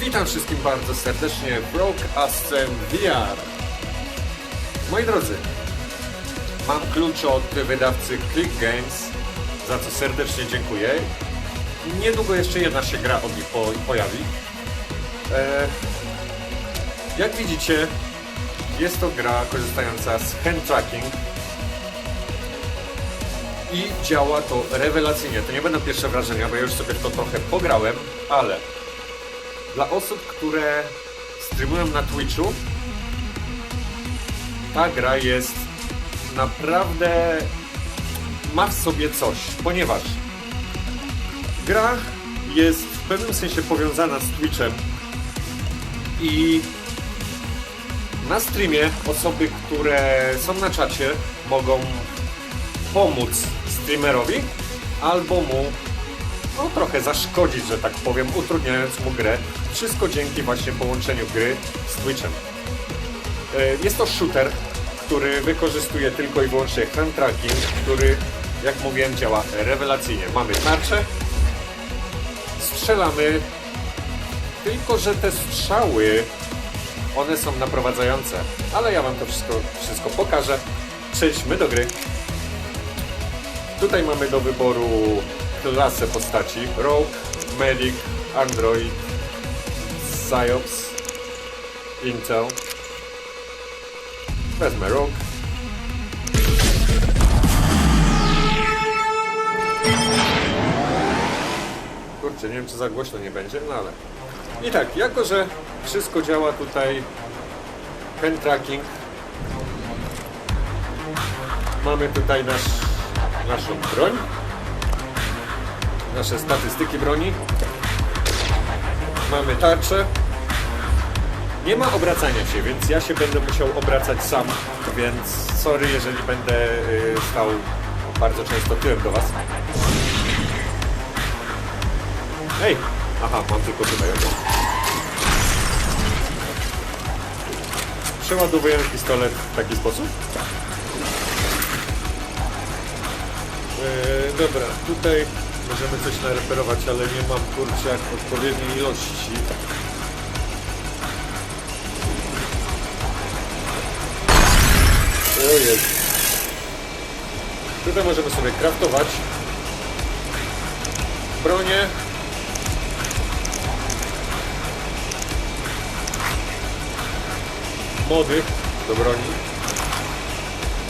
Witam wszystkim bardzo serdecznie w Ascent VR. Moi drodzy, mam klucz od wydawcy Click Games, za co serdecznie dziękuję. Niedługo jeszcze jedna się gra od nich po, pojawi. E, jak widzicie, jest to gra korzystająca z hand tracking i działa to rewelacyjnie. To nie będą pierwsze wrażenia, bo ja już sobie to trochę pograłem, ale dla osób, które streamują na Twitchu, ta gra jest naprawdę ma w sobie coś, ponieważ gra jest w pewnym sensie powiązana z Twitchem i na streamie osoby, które są na czacie mogą pomóc streamerowi albo mu no, trochę zaszkodzić, że tak powiem, utrudniając mu grę. Wszystko dzięki właśnie połączeniu gry z Twitchem. E, Jest to shooter, który wykorzystuje tylko i wyłącznie hand tracking, który, jak mówiłem, działa rewelacyjnie. Mamy tarczę, strzelamy, tylko że te strzały, one są naprowadzające, ale ja Wam to wszystko, wszystko pokażę. Przejdźmy do gry. Tutaj mamy do wyboru klasę postaci. Rogue, Medic, Android, Psyops, Intel. Wezmę Rogue. Kurczę, nie wiem czy za głośno nie będzie, no ale... I tak, jako że wszystko działa tutaj hand tracking, mamy tutaj nasz, naszą broń, nasze statystyki broni. Mamy tarczę. Nie ma obracania się, więc ja się będę musiał obracać sam, więc sorry, jeżeli będę y, stał bardzo często tyłem do Was. Ej! Aha, mam tylko tutaj. okej. Przeładowuję pistolet w taki sposób. Eee, dobra, tutaj możemy coś nareperować, ale nie mam kurczak odpowiedniej ilości. O jest. Tutaj możemy sobie craftować bronię. Mody do broni.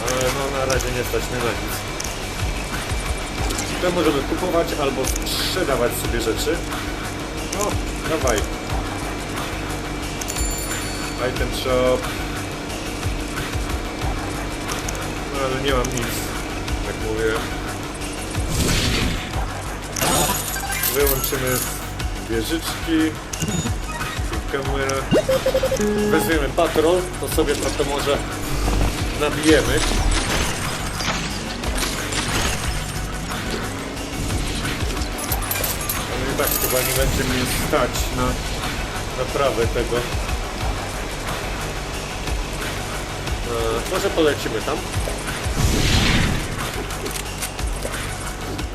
Ale no na razie nie stać na nic. To możemy kupować albo sprzedawać sobie rzeczy. O, dawaj. Item shop. No ale nie mam nic, jak mówię. Wyłączymy wieżyczki. Kamera. Weźmiemy patrol, to sobie to może nabijemy. Ale i tak chyba nie będzie mnie stać na naprawę tego. E, może polecimy tam.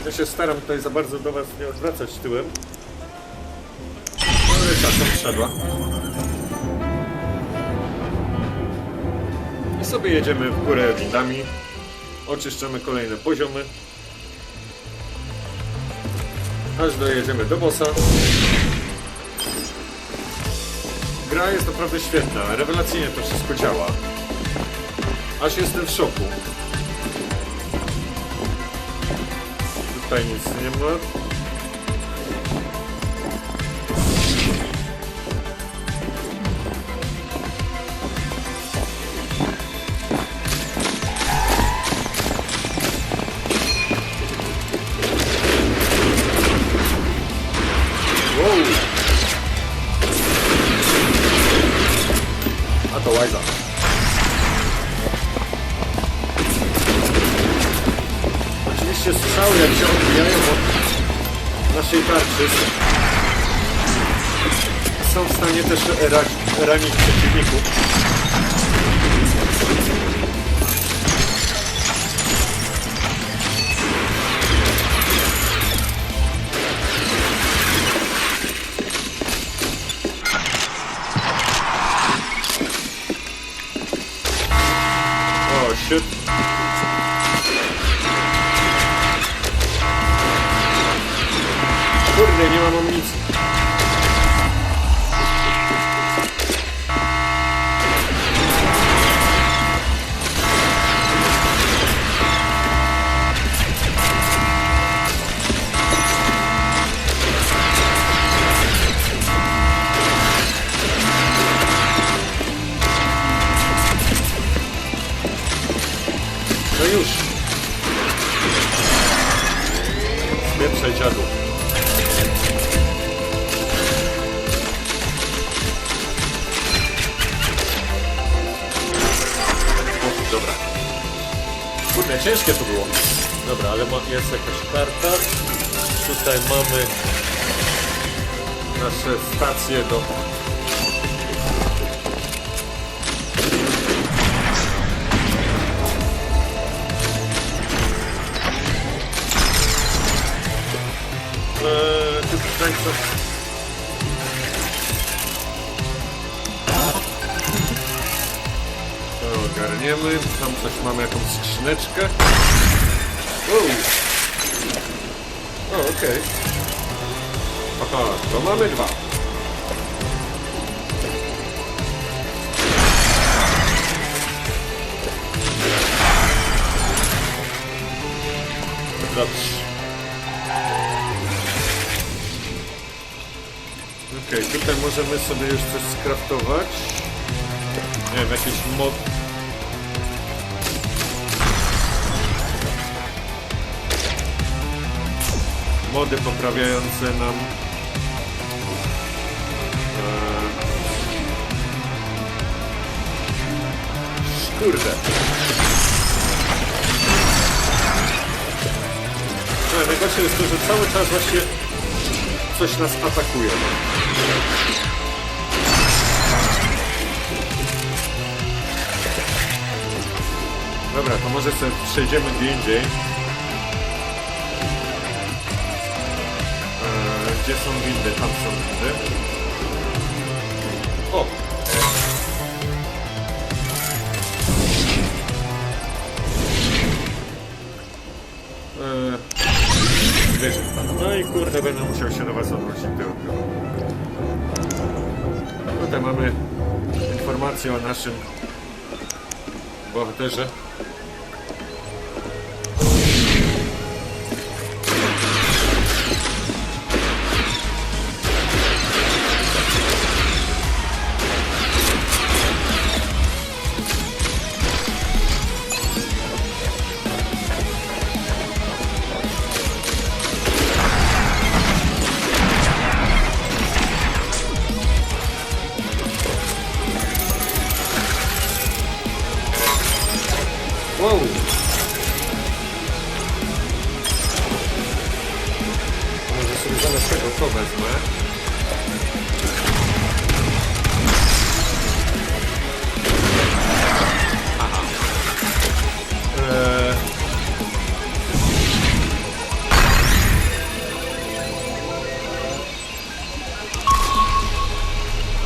Ja się staram tutaj za bardzo do Was nie odwracać tyłem. Czasem trzeba. I sobie jedziemy w górę windami. Oczyszczamy kolejne poziomy. Aż dojedziemy do bossa. Gra jest naprawdę świetna, rewelacyjnie to wszystko działa. Aż jestem w szoku. Tutaj nic nie ma. Stacje do... Eee, tutaj coś... To ogarniemy. Tam coś mamy, jakąś skrzyneczkę. Wow. O, okej. Aha, to mamy dwa. Dobrze. Okej, tutaj możemy sobie już coś skraftować. Nie wiem, jakieś mod... Mody poprawiające nam... Eee... Kurde. No, najgorsze jest to, że cały czas właśnie coś nas atakuje. Dobra, to może sobie przejdziemy gdzie indziej. Eee, gdzie są windy? Tam są windy. O! Wiesz, no i kurde, będę musiał się do was odwrócić. Tutaj mamy informację o naszym bohaterze.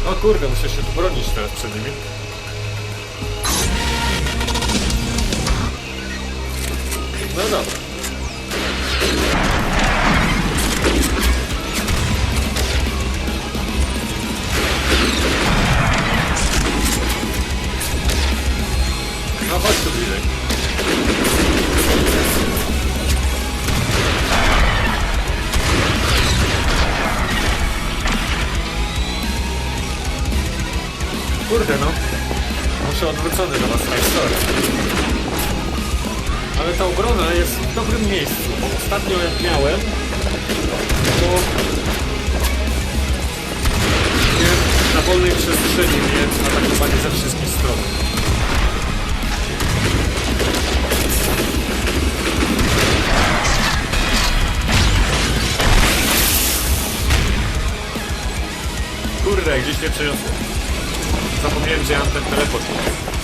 O kurde, muszę się tu bronić teraz przed nimi. No dobra. No chodź tu bliżej. Kurde no. Muszę odwrócony do was, sorry. Ale ta obrona jest w dobrym miejscu. Ostatnio jak miałem, to nie, na wolnej przestrzeni miałem atakowanie ze wszystkich stron. Kurde, gdzieś mnie przeniosło. Zapomniałem, że ja mam ten teleport.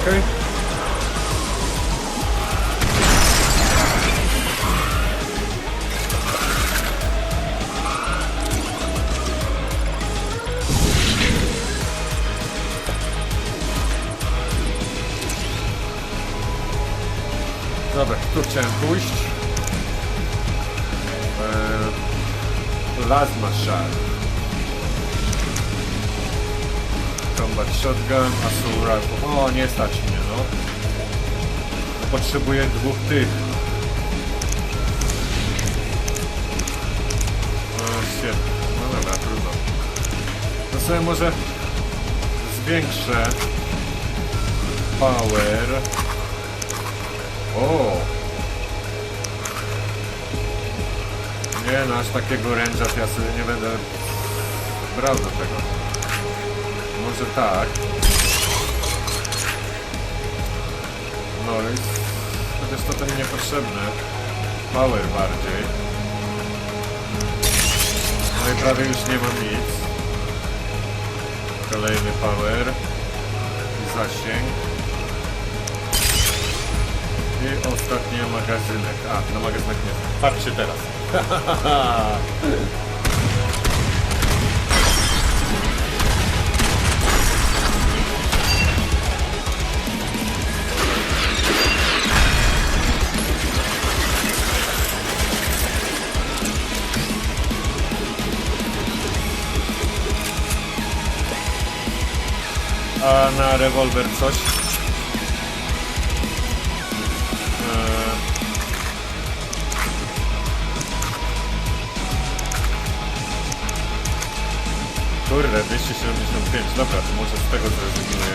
Okej. Dobra, tu chciałem pójść. Eee, Plasma Shard. Shotgun, Rifle. O, nie stać mnie, no. Potrzebuję dwóch tych. O, shit. No dobra, trudno. To sobie może zwiększę power. O! Nie, no aż takiego to ja sobie nie będę brał do tego. Może tak. No i chociaż to ten niepotrzebny. Power bardziej. No i prawie już nie mam nic. Kolejny power. I zasięg. I ostatni magazynek. A, na magazynek nie. Patrzcie teraz. A na rewolwer coś? Eee. Kurde, 275. Dobra, to może z tego zrezygnuję.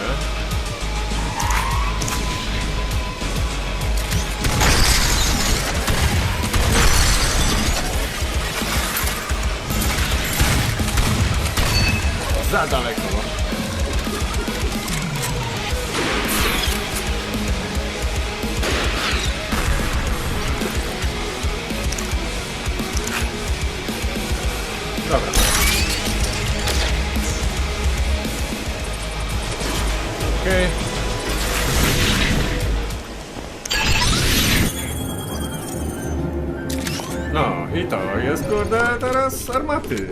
Za daleko. I to jest kurde teraz armaty.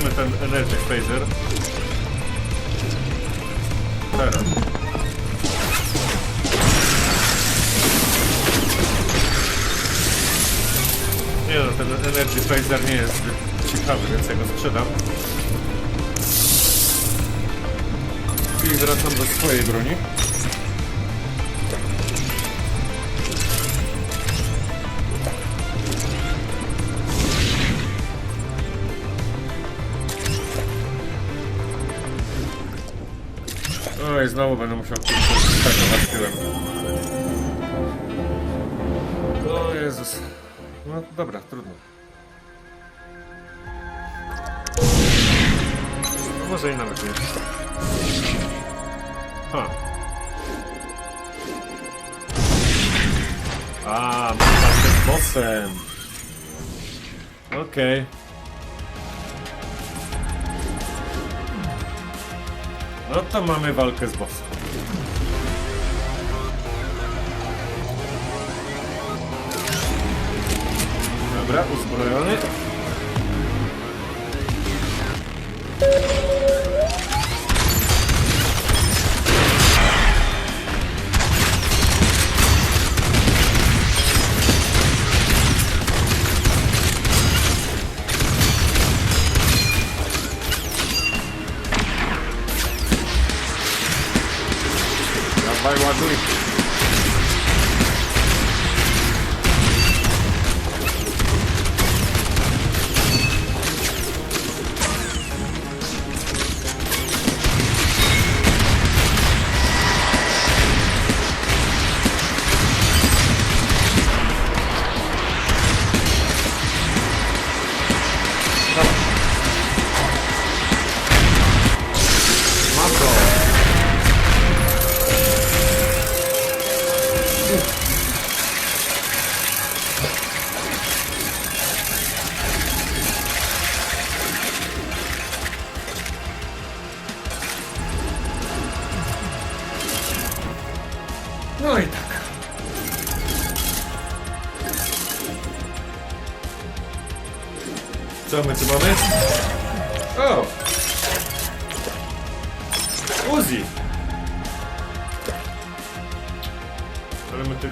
zobaczymy ten energy phaser. Teraz. Nie no, ten energy phaser nie jest ciekawy, więc ja go sprzedam. I wracam do swojej broni. Oj, znowu będę musiał takować tyłem. O Jezus. No dobra, trudno. No może i nawet nie. Ha. A, mam z bossem. Okej. No to mamy walkę z bossem. Dobra, uzbrojony.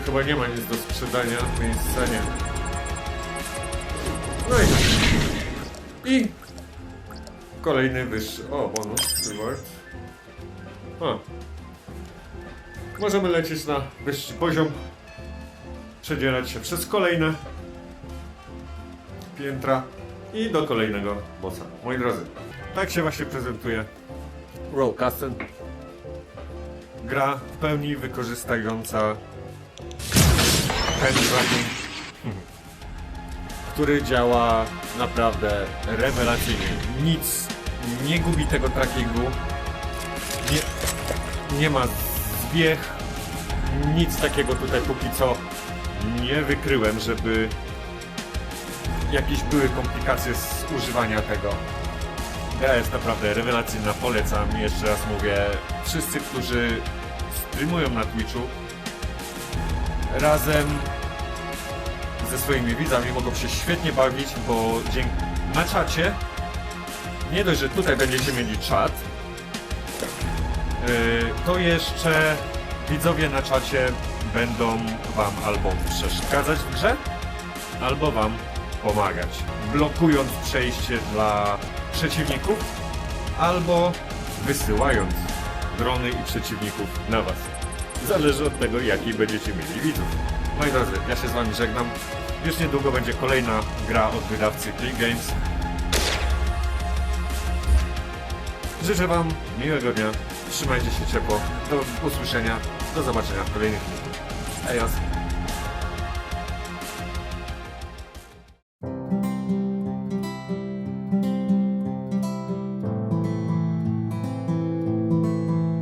Chyba nie ma nic do sprzedania w miejscu nie. No i tak. I kolejny wyższy. O, bonus, reward. O. Możemy lecieć na wyższy poziom. Przedzierać się przez kolejne piętra i do kolejnego bossa. Moi drodzy, tak się właśnie prezentuje Roll Castle. Gra w pełni wykorzystająca Który działa naprawdę rewelacyjnie. Nic nie gubi tego trackingu. Nie, nie ma zbieg. Nic takiego tutaj póki co nie wykryłem, żeby jakieś były komplikacje z używania tego. Gra jest naprawdę rewelacyjna, polecam. Jeszcze raz mówię, wszyscy, którzy streamują na Twitchu, razem ze swoimi widzami mogą się świetnie bawić, bo dzięki na czacie, nie dość, że tutaj będziecie mieli czat, yy, to jeszcze widzowie na czacie będą wam albo przeszkadzać w grze, albo wam pomagać, blokując przejście dla przeciwników, albo wysyłając drony i przeciwników na was. Zależy od tego, jaki będziecie mieli widzów. Moi drodzy, ja się z wami żegnam. Już niedługo będzie kolejna gra od wydawcy Click Games. Życzę wam miłego dnia. Trzymajcie się ciepło. Do usłyszenia. Do zobaczenia w kolejnych filmach. Ejos.